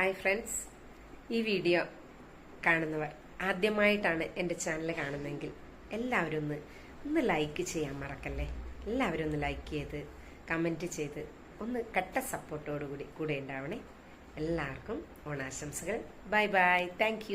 Hi friends. ഈ video കാണുന്നവർ ആദ്യമായിട്ടാണ് എന്റെ ചാനൽ കാണുന്നതെങ്കിൽ എല്ലാവരും ഒന്ന് ഒന്ന് ലൈക്ക് ചെയ്യാൻ മറക്കല്ലേ? എല്ലാവരും ഒന്ന് ലൈക്ക് ചെയ്ത് കമന്റ് ചെയ്ത് ഒന്ന് കട്ട സപ്പോർട്ടോടുകൂടി കൂടെ ഉണ്ടാവണേ. എല്ലാവർക്കും ഓണാശംസകൾ. Bye bye thank